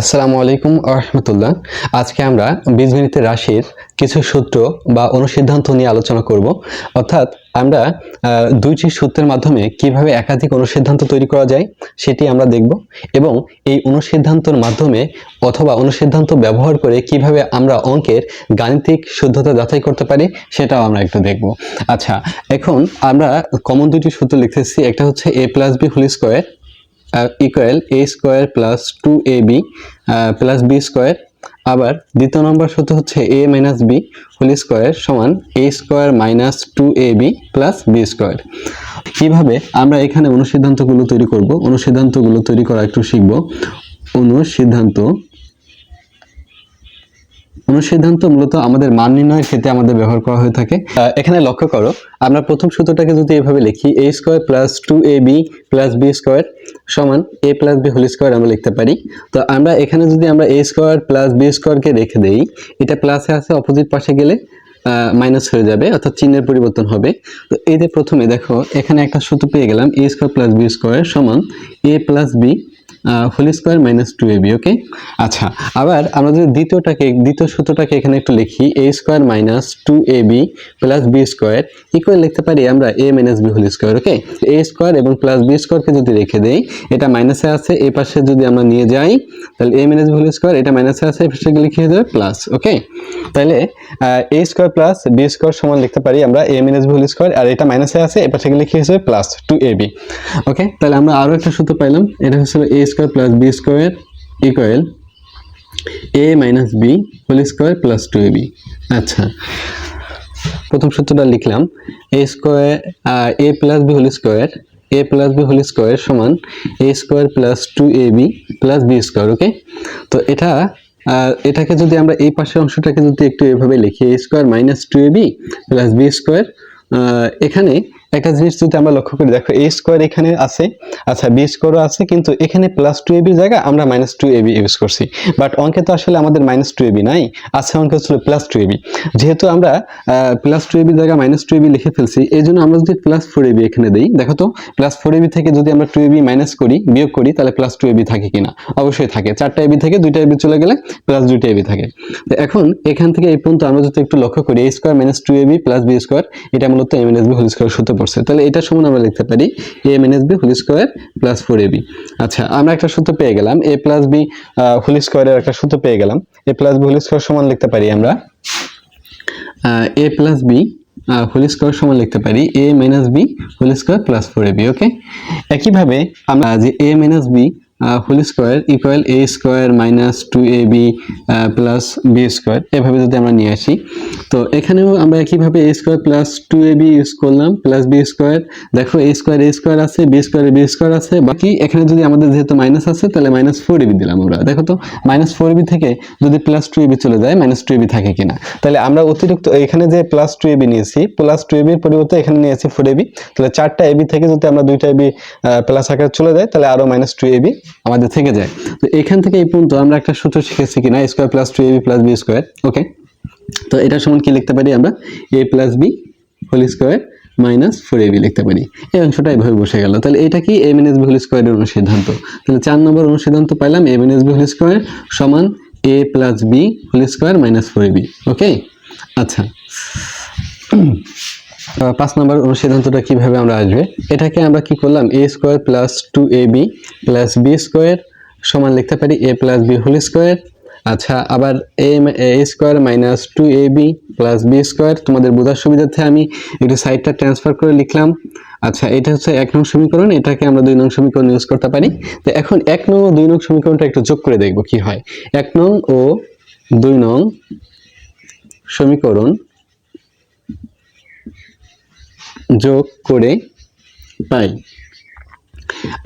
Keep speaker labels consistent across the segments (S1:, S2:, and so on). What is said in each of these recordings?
S1: আসসালামু আলাইকুম রহমতুল্লাহ। আজকে আমরা বীজগণিতের রাশির কিছু সূত্র বা অনুসিদ্ধান্ত নিয়ে আলোচনা করব। অর্থাৎ আমরা দুইটি সূত্রের মাধ্যমে কীভাবে একাধিক অনুসিদ্ধান্ত তৈরি করা যায় সেটি আমরা দেখব এবং এই অনুসিদ্ধান্তর মাধ্যমে অথবা অনুসিদ্ধান্ত ব্যবহার করে কীভাবে আমরা অঙ্কের গাণিতিক শুদ্ধতা যাচাই করতে পারি সেটাও আমরা একটু দেখব। আচ্ছা এখন আমরা কমন দুটি সূত্র লিখতেছি, একটা হচ্ছে A plus B whole square equal A square plus two A B plus B square আবার দ্বিতীয় নম্বর সূত্র হচ্ছে A minus B whole square সমান A square minus two A B plus B square কীভাবে আমরা এখানে অনুসিদ্ধান্তগুলো তৈরি করব? অনুসিদ্ধান্তগুলো তৈরি করা একটু শিখব। অনুসিদ্ধান্ত অনুসিদ্ধান্ত মূলত আমাদের মান নির্ণয়ের ক্ষেত্রে আমাদের ব্যবহার করা হয়ে থাকে। এখানে লক্ষ্য করো, আমরা প্রথম সূত্রটাকে যদি এভাবে লিখি A square plus two A B plus B square সমান A plus B whole square আমরা লিখতে পারি। তো আমরা এখানে যদি আমরা এ স্কোয়ার প্লাস বি স্কোয়ারকে রেখে দেই, এটা প্লাসে আছে অপোজিট পাশে গেলে মাইনাস হয়ে যাবে, অর্থাৎ চিহ্নের পরিবর্তন হবে। তো এই যে প্রথমে দেখো, এখানে একটা সূত্র পেয়ে গেলাম A square plus B square সমান A plus B whole square minus two AB okay আচ্ছা আবার আমরা যদি দ্বিতীয়টাকে, দ্বিতীয় সূত্রটাকে এখানে একটু লিখি A square minus two A B plus B square equal লিখতে পারি আমরা A minus B whole square okay A square এবং প্লাস বি স্কোয়ারকে যদি রেখে দেই, এটা মাইনাসে আছে এই পাশে যদি আমরা নিয়ে যাই, তাহলে A minus B whole square এটা মাইনাসে আছে এই পাশে লিখে যাবে? প্লাস ওকে তাহলে A square plus B square সমান লিখতে পারি আমরা A minus B whole square আর এটা মাইনাসে আছে এই পাশে লিখে হিসেবে plus two A B okay তাহলে আমরা আরও একটা সূত্র পাইলাম, এটা হচ্ছে A square plus B square equal A minus B whole square plus two A B আচ্ছা। প্রথম সূত্রটা লিখলাম। A square A plus B whole square A plus B whole square সমান A square plus two A B plus B square okay তো এটা এটাকে যদি আমরা এই পাশের অংশটাকে যদি একটু এভাবে লিখি A square minus two A B plus B square এখানে একটা জিনিস যদি আমরা লক্ষ্য করি দেখো এ স্কোয়ার এখানে আছে আচ্ছা বি স্কোয়ারও আছে কিন্তু এখানে প্লাস টু এবি জায়গা আমরা মাইনাস টু এবি ইউজ করছি বাট অঙ্কে তো আসলে আমাদের মাইনাস টু এবি নাই আছে অঙ্কে ছিল প্লাস টু এবি যেহেতু আমরা প্লাস টু এবি জায়গা মাইনাস টু এবি লিখে ফেলছি এই জন্য আমরা যদি প্লাস ফোর এবি এখানে দিই দেখো তো প্লাস ফোর এবি থেকে যদি আমরা টু এবি মাইনাস করি বিয়োগ করি তাহলে প্লাস টু এবি থাকে কিনা অবশ্যই থাকে চারটা এবি থেকে দুইটা এবি চলে গেলে প্লাস দুইটা এবি থাকে তো এখন এখান থেকে এই পর্যন্ত আমরা যদি একটু লক্ষ্য করি A square minus two AB plus B square এটা মূলত M N S B whole square সূত্রে পড়ছে। তাহলে এটা সমান আমরা লিখতে পারি A minus B whole square plus four AB আচ্ছা আমরা একটা সূত্র পেয়ে গেলাম এ প্লাস বি হোল স্কোয়ারের একটা সূত্র পেয়ে গেলাম। A plus B whole square সমান লিখতে পারি আমরা A plus B whole square সমান লিখতে পারি A minus B whole square plus four AB okay একইভাবে আমরা যে A minus B whole square equal A square minus two A B plus B square এভাবে যদি আমরা নিয়ে আসি। তো এখানেও আমরা একইভাবে A square plus two A B use করলাম প্লাস বি স্কোয়ার দেখো এ স্কোয়ার এ স্কোয়ার আছে বি স্কোয়ার বি স্কোয়ার আছে। বাকি এখানে যদি আমাদের যেহেতু মাইনাস আছে, তাহলে মাইনাস ফোর এবি দিলাম আমরা। দেখো তো মাইনাস ফোর এবি থেকে যদি প্লাস টু এবি চলে যায় মাইনাস টু এবি থাকে কিনা। তাহলে আমরা অতিরিক্ত, এখানে যে প্লাস টু এবি নিয়েছি প্লাস টু এবির পরিবর্তে এখানে নিয়েছি ফোর এবি তাহলে চারটা এবি থেকে যদি আমরা দুইটা এবি প্লাস আকারে চলে যায়, তাহলে আরও মাইনাস টু এবি আমাদের থেকে যায়। তো এখান থেকে এই পর্যন্ত আমরা একটা সূত্র শিখেছি কিনা square plus two AB plus B square okay তো এটা সমান কি লিখতে পারি আমরা? A plus B whole square minus four AB লিখতে পারি। এই অংশটা এভাবে বসে গেল। তাহলে এটা কি? M N S B whole স্কোয়ারের অনুসিদ্ধান্ত। তাহলে চার নম্বর অনুসিদ্ধান্ত পাইলাম M N B whole square সমান A plus B whole square minus four AB okay আচ্ছা। পাঁচ নম্বর অনুসিদ্ধান্তটা কীভাবে আমরা আসবে? এটাকে আমরা কি করলাম? A square plus two A B plus B square সমান লিখতে পারি A plus B whole square আচ্ছা আবার A A square minus two A B plus B square তোমাদের বোঝার সুবিধার্থে আমি একটু সাইডটা ট্রান্সফার করে লিখলাম। আচ্ছা এটা হচ্ছে এক নং সমীকরণ, এটাকে আমরা দুই নং সমীকরণ ইউজ করতে পারি। তো এখন এক নং ও দুই নং সমীকরণটা একটু যোগ করে দেখব কি হয়। এক নং ও দুই নং সমীকরণ যোগ করে পাই।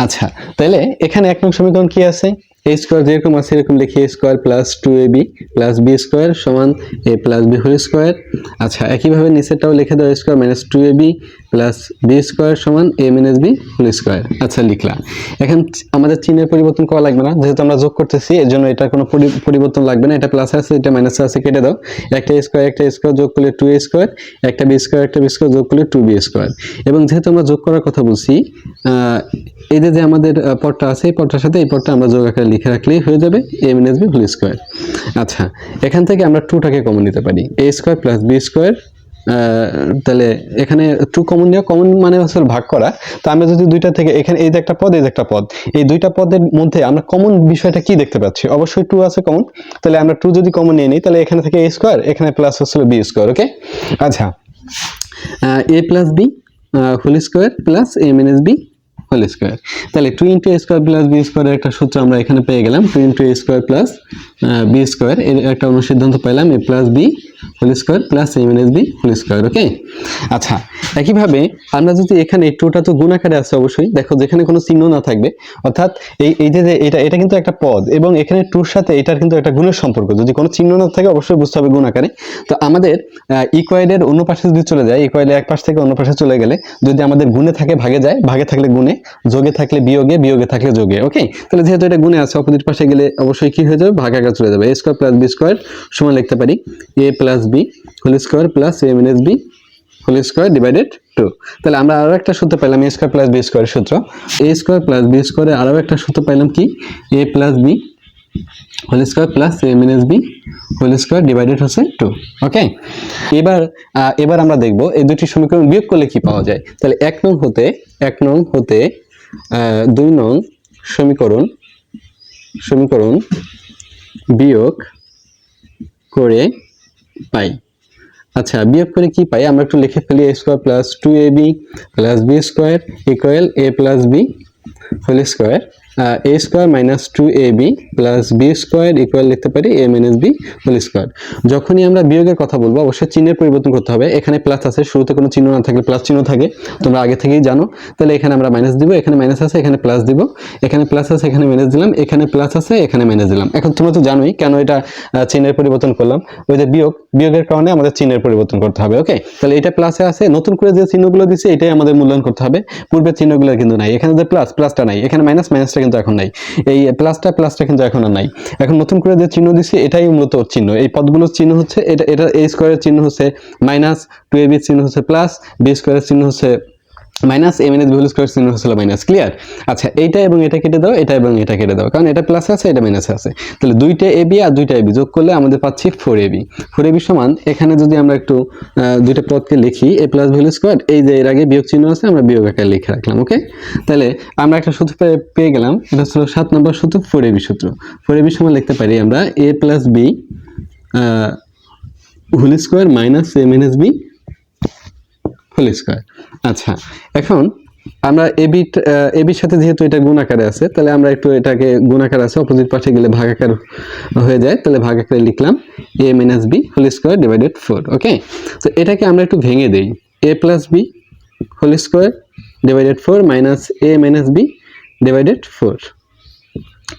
S1: আচ্ছা তাহলে এখানে এক নং সমীকরণ কি আছে? এ স্কোয়ার যেরকম আছে এরকম লিখি A square plus two A B plus B square সমান A plus B whole square আচ্ছা একইভাবে নিচেরটাও লিখে দাও square minus two A B plus B square সমান A minus B whole square আচ্ছা লিখলাম। এখন আমাদের চিহ্নের পরিবর্তন করা লাগবে না, যেহেতু আমরা যোগ করতেছি এর জন্য এটার কোনো পরি- পরিবর্তন লাগবে না। এটা প্লাস আছে, এটা মাইনাস আছে, কেটে দাও। একটা স্কোয়ার একটা স্কোয়ার যোগ করলে টু এ স্কোয়ার একটা বি স্কোয়ার একটা বি স্কোয়ার যোগ করলে টু বি স্কোয়ার এবং যেহেতু আমরা যোগ করার কথা বলছি এই যে আমাদের পদটা আছে, এই পদটার সাথে এই পদটা আমরা যোগ আকারে লিখে রাখলেই হয়ে যাবে A minus B whole square আচ্ছা এখান থেকে আমরা টুটাকে কমন নিতে পারি A square plus B square তাহলে এখানে টু কমন নেওয়া কমন মানে হচ্ছে ভাগ করা। তো আমরা যদি দুইটা থেকে, এখানে এই যে একটা পদ, এই যে একটা পদ, এই দুইটা পদের মধ্যে আমরা কমন বিষয়টা কি দেখতে পাচ্ছি? অবশ্যই টু আছে কমন তাহলে আমরা টু যদি কমন নিয়ে নিই, তাহলে এখানে থেকে এ স্কোয়ার এখানে প্লাস হচ্ছিল বি স্কোয়ার ওকে আচ্ছা A plus B whole square plus A minus B whole square তাহলে two into square plus B স্কোয়ারের একটা সূত্র আমরা এখানে পেয়ে গেলাম two into square plus B square এর একটা অনুসিদ্ধান্ত পেলাম A plus B whole square plus A minus B whole square okay আচ্ছা একইভাবে আমরা যদি এখানে টুটা তো গুণ আকারে আছে অবশ্যই, দেখো যেখানে কোনো চিহ্ন না থাকবে, অর্থাৎ এই এই যে এটা এটা কিন্তু একটা পদ, এবং এখানে টুর সাথে এটার কিন্তু একটা গুণের সম্পর্ক, যদি কোনো চিহ্ন না থাকে অবশ্যই বুঝতে হবে গুণ আকারে। তো আমাদের ইকোয়েডের অন্য পাশে যদি চলে যায় ইকোয়েডের এক পাশ থেকে অন্য পাশে চলে গেলে যদি আমাদের গুণে থাকে ভাগে যায়, ভাগে থাকলে গুণে, যোগে থাকলে বিয়োগে বিয়োগে থাকলে যোগে ওকে তাহলে যেহেতু এটা গুণে আছে, অপোজিট পাশে গেলে অবশ্যই কি হয়ে যাবে? ভাগ চলে যাবে A square plus B square সমান লিখতে পারি A plus B whole square plus A minus B whole square divided two তাহলে আমরা আরও একটা সূত্র পেলাম এ স্কোয়ার প্লাস বি স্কোয়ারের সূত্র। এ স্কোয়ার প্লাস বি স্কোয়ারে আরও একটা সূত্র পেলাম কি? A plus B whole square plus A minus B whole square divided হচ্ছে টু ওকে এবার এবার আমরা দেখব এই দুটি সমীকরণ বিয়োগ করলে কি পাওয়া যায়? তাহলে এক নং হতে, এক নং হতে দুই নং সমীকরণ সমীকরণ বিয়োগ করে পাই। আচ্ছা বিয়োগ করে কি পাই? আমরা একটু লিখে ফেলি A square plus two A B plus B square equal A plus B whole square A square minus two A B plus B square equal লিখতে পারি A minus B whole square যখনই আমরা বিয়োগের কথা বলব, অবশ্যই চিহ্নের পরিবর্তন করতে হবে। এখানে প্লাস আছে, শুরুতে কোনো চিহ্ন না থাকলে প্লাস চিহ্ন থাকে। তোমরা আগে থেকেই জানো। তাহলে এখানে আমরা মাইনাস দিব, এখানে মাইনাস আছে, এখানে প্লাস দিব। এখানে প্লাস আছে, এখানে মাইনাস দিলাম, এখানে প্লাস আছে, এখানে মাইনাস দিলাম। এখন তোমরা তো জানোই কেন এটা চিহ্নের পরিবর্তন করলাম। ওই যে বিয়োগ, বিয়োগের কারণে আমাদের চিহ্নের পরিবর্তন করতে হবে ওকে তাহলে এটা প্লাসে আছে, নতুন করে যে চিহ্নগুলো দিচ্ছে এটাই আমাদের মূল্যায়ন করতে হবে। পূর্বের চিহ্নগুলো কিন্তু নাই। এখানে যে প্লাস প্লাসটা নাই। এখানে মাইনাস মাইনাসটা কিন্তু এখন নাই। এই প্লাসটা প্লাসটা কিন্তু এখন আর নাই। এখন নতুন করে যে চিহ্ন দিচ্ছে এটাই মূলত চিহ্ন। এই পদগুলোর চিহ্ন হচ্ছে, এটা এটা এ স্কোয়ারের চিহ্ন হচ্ছে মাইনাস টু এ বি চিহ্ন হচ্ছে প্লাস বি স্কোয়ারের চিহ্ন হচ্ছে minus A minus B whole square চিহ্ন হচ্ছিল মাইনাস ক্লিয়ার আচ্ছা এইটা এবং এটা কেটে দাও, এটা এবং এটা কেটে দাও, কারণ এটা প্লাস আছে, এটা মাইনাস আছে। তাহলে দুইটা এ বি আর দুইটা এ বি যোগ করলে আমাদের পাচ্ছি four A B four A B সমান, এখানে যদি আমরা একটু দুইটা পদকে লিখি এ প্লাস ভ্যালু স্কোয়ার এই যে এর আগে বিয়োগ চিহ্ন আছে, আমরা বিয়োগ আকারে লিখে রাখলাম ওকে তাহলে আমরা একটা সূত্র পেয়ে- গেলাম, এটা হচ্ছে সাত নম্বর সূত্র ফোর এ বি সূত্র। ফোর এ বি সমান লিখতে পারি আমরা A plus B whole square minus A minus B whole square. আচ্ছা এখন আমরা এবি এবির সাথে যেহেতু এটা গুণ আকারে আছে, তাহলে আমরা একটু এটাকে গুণ আছে অপোজিট পাশে গেলে ভাগ আকার হয়ে যায়, তাহলে ভাগ আকারে লিখলাম A minus B whole square divided four okay তো এটাকে আমরা একটু ভেঙে দেই A plus B whole square divided four minus A minus B divided four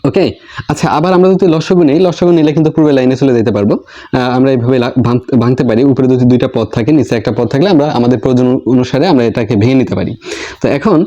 S1: okay? আচ্ছা আবার আমরা যদি লসগু নেই, লসগু নিলে কিন্তু পূর্বে লাইনে চলে যেতে পারব। আমরা এইভাবে ভাঙ- ভাঙতে পারি। উপরে যদি দুইটা পথ থাকে, নিচে একটা পথ থাকলে আমরা আমাদের প্রয়োজন অনুসারে আমরা এটাকে ভেঙে নিতে পারি। তো এখন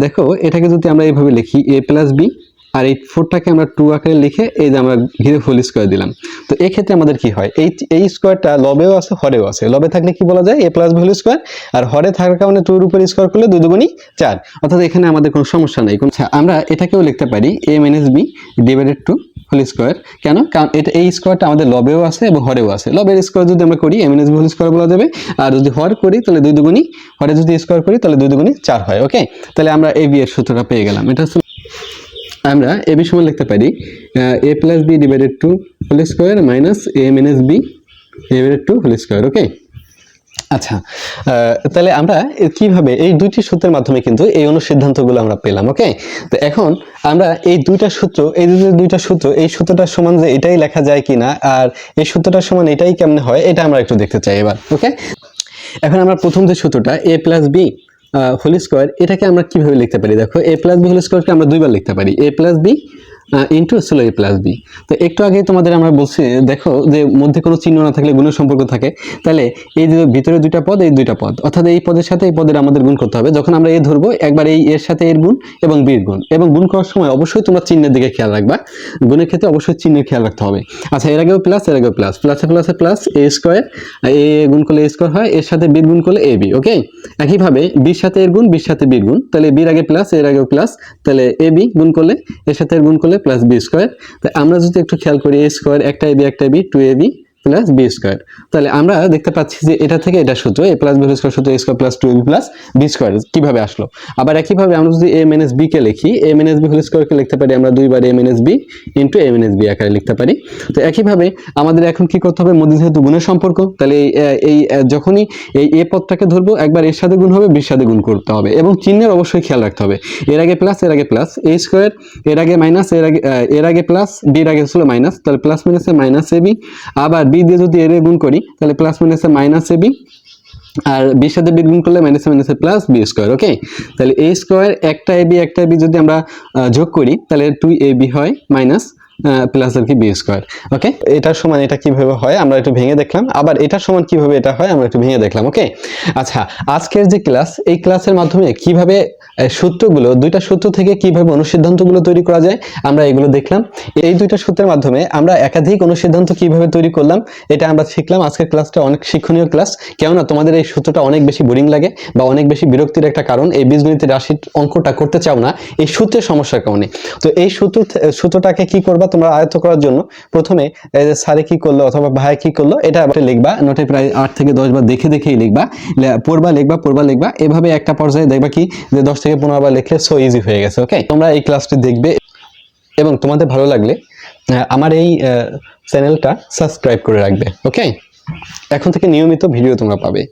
S1: দেখো, এটাকে যদি আমরা এইভাবে লিখি, এ প্লাস বি আর এই ফোরটাকে আমরা টু আকারে লিখে এই যে আমরা ঘিরে হোল স্কোয়ার দিলাম। তো এই ক্ষেত্রে আমাদের কি হয়? এই এই স্কোয়ারটা লবেও আছে হরেও আছে। লবে থাকলে কি বলা যায়? এ প্লাস হোল স্কোয়ার আর হরে থাকার কারণে টুর উপর স্কোয়ার করলে দুই দুগুণই চার। অর্থাৎ এখানে আমাদের কোনো সমস্যা নেই। আচ্ছা, আমরা এটাকেও লিখতে পারি। A minus B divided two whole square কেন? কারণ এটা এই স্কোয়ারটা আমাদের লবেও আছে এবং হরেও আছে। লবের স্কোয়ার যদি আমরা করি A minus B whole square বলা যাবে। আর যদি হর করি তাহলে দুই দুগুণই হরে যদি স্কোয়ার করি তাহলে দুই দুগুণই চার হয়। ওকে তাহলে আমরা এ বি এর সূত্রটা পেয়ে গেলাম। এটা আমরা এ বি সমান লিখতে পারি A plus B divided two whole square minus A minus B divided two whole square okay আচ্ছা তাহলে আমরা কীভাবে এই দুইটি সূত্রের মাধ্যমে কিন্তু এই অনুসিদ্ধান্তগুলো আমরা পেলাম ওকে তো এখন আমরা এই দুইটা সূত্র, এই যে দুইটা সূত্র, এই সূত্রটার সমান যে এটাই লেখা যায় কিনা, আর এই সূত্রটার সমান এটাই কেমনে হয়, এটা আমরা একটু দেখতে চাই এবার ওকে এখন আমরা প্রথম যে সূত্রটা A plus B whole square এটাকে আমরা কীভাবে লিখতে পারি? দেখো এ প্লাস বি হোল স্কোয়ারকে আমরা দুইবার লিখতে পারি। এ প্লাস বি ইন্টু ছিল এ প্লাস বি তো একটু আগে তোমাদের আমরা বলছি, দেখো যে মধ্যে কোনো চিহ্ন না থাকলে গুণের সম্পর্ক থাকে, তাহলে এই যে ভিতরে দুইটা পদ, এই দুইটা পদ, অর্থাৎ এই পদের সাথে এই পদের আমাদের গুণ করতে হবে। যখন আমরা এ ধরবো, একবার এই এর সাথে এর গুণ এবং বির গুণ, এবং গুণ করার সময় অবশ্যই তোমরা চিহ্নের দিকে খেয়াল রাখবা। গুণের ক্ষেত্রে অবশ্যই চিহ্নের খেয়াল রাখতে হবে। আচ্ছা এর আগেও প্লাস এর আগেও প্লাস প্লাসে প্লাসে প্লাস এ স্কোয়ার এ গুণ করলে এ স্কোয়ার হয়, এর সাথে বির গুণ করলে এ বি ওকে একইভাবে বির সাথে এর গুণ বির সাথে বির গুণ, তাহলে বির আগে প্লাস এর আগেও প্লাস তাহলে এ বি গুণ করলে, এর সাথে এর গুণ করলে প্লাস বি স্কোয়ার তাই আমরা যদি একটু খেয়াল করি এ স্কোয়ার একটা এ বি একটা B two A B plus B square তাহলে আমরা দেখতে পাচ্ছি যে এটা থেকে এটা সূত্র এ প্লাস বি স্কোয়ার সূত্র A square plus two plus B square কীভাবে আসলো? আবার একইভাবে আমরা যদি এ মাইনাস বি কে লিখি এ মাইনাস বি হোল স্কোয়ারকে লিখতে পারি, আমরা দুইবার A minus B into A minus B আকারে লিখতে পারি। তো একইভাবে আমাদের এখন কি করতে হবে? মধ্যে যেহেতু গুণের সম্পর্ক, তাহলে এই যখনই এই এ পদটাকে ধরবো, একবার এর সাথে গুণ হবে বির সাথে গুণ করতে হবে। এবং চিহ্নের অবশ্যই খেয়াল রাখতে হবে। এর আগে প্লাস এর আগে প্লাস এ স্কোয়ার এর আগে মাইনাস এর আগে এর আগে প্লাস বির আগে ছিল মাইনাস তাহলে প্লাস মাইনাসে মাইনাস এ বি আবার বি দিয়ে যদি এর গুণ করি, তাহলে প্লাস মাইনাসে মাইনাস এ বি, আর বির সাথে বি গুণ করলে মাইনাসে মাইনাসে প্লাস বি স্কোয়ার ওকে তাহলে এ স্কোয়ার একটা এ বি, একটা বি যদি আমরা যোগ করি, তাহলে টু এ বি হয় মাইনাস প্লাস আর কি বি স্কোয়ার ওকে এটার সমান এটা কীভাবে হয়, আমরা একটু ভেঙে দেখলাম। আবার এটার সমান কীভাবে এটা হয়, আমরা একটু ভেঙে দেখলাম ওকে আচ্ছা আজকের যে ক্লাস এই ক্লাসের মাধ্যমে কীভাবে সূত্রগুলো, দুইটা সূত্র থেকে কীভাবে অনুসিদ্ধান্তগুলো তৈরি করা যায়, আমরা এগুলো দেখলাম। এই দুইটা সূত্রের মাধ্যমে আমরা একাধিক অনুসিদ্ধান্ত কীভাবে তৈরি করলাম, এটা আমরা শিখলাম। আজকের ক্লাসটা অনেক শিক্ষণীয় ক্লাস, কেননা তোমাদের এই সূত্রটা অনেক বেশি বোরিং লাগে বা অনেক বেশি বিরক্তির একটা কারণ। এই বীজগণিতের রাশির অঙ্কটা করতে চাও না, এই সূত্রের সমস্যার কারণে। তো এই সূত্র, সূত্রটাকে কি করবা তোমরা আয়ত্ত করার জন্য? প্রথমে স্যারে কি করল অথবা ভাই কি করল, এটা লিখবা নোটে প্রায় আট থেকে দশ বার দেখে দেখেই লিখবা। পড়বা লিখবা পড়বা, লিখবা। এভাবে একটা পর্যায়ে দেখবা কি, যে দশ থেকে পুনরাবার লিখলে সো ইজি হয়ে গেছে ওকে তোমরা এই ক্লাসটি দেখবে এবং তোমাদের ভালো লাগলে আমার এই চ্যানেলটা সাবস্ক্রাইব করে রাখবে ওকে এখন থেকে নিয়মিত ভিডিও তোমরা পাবে।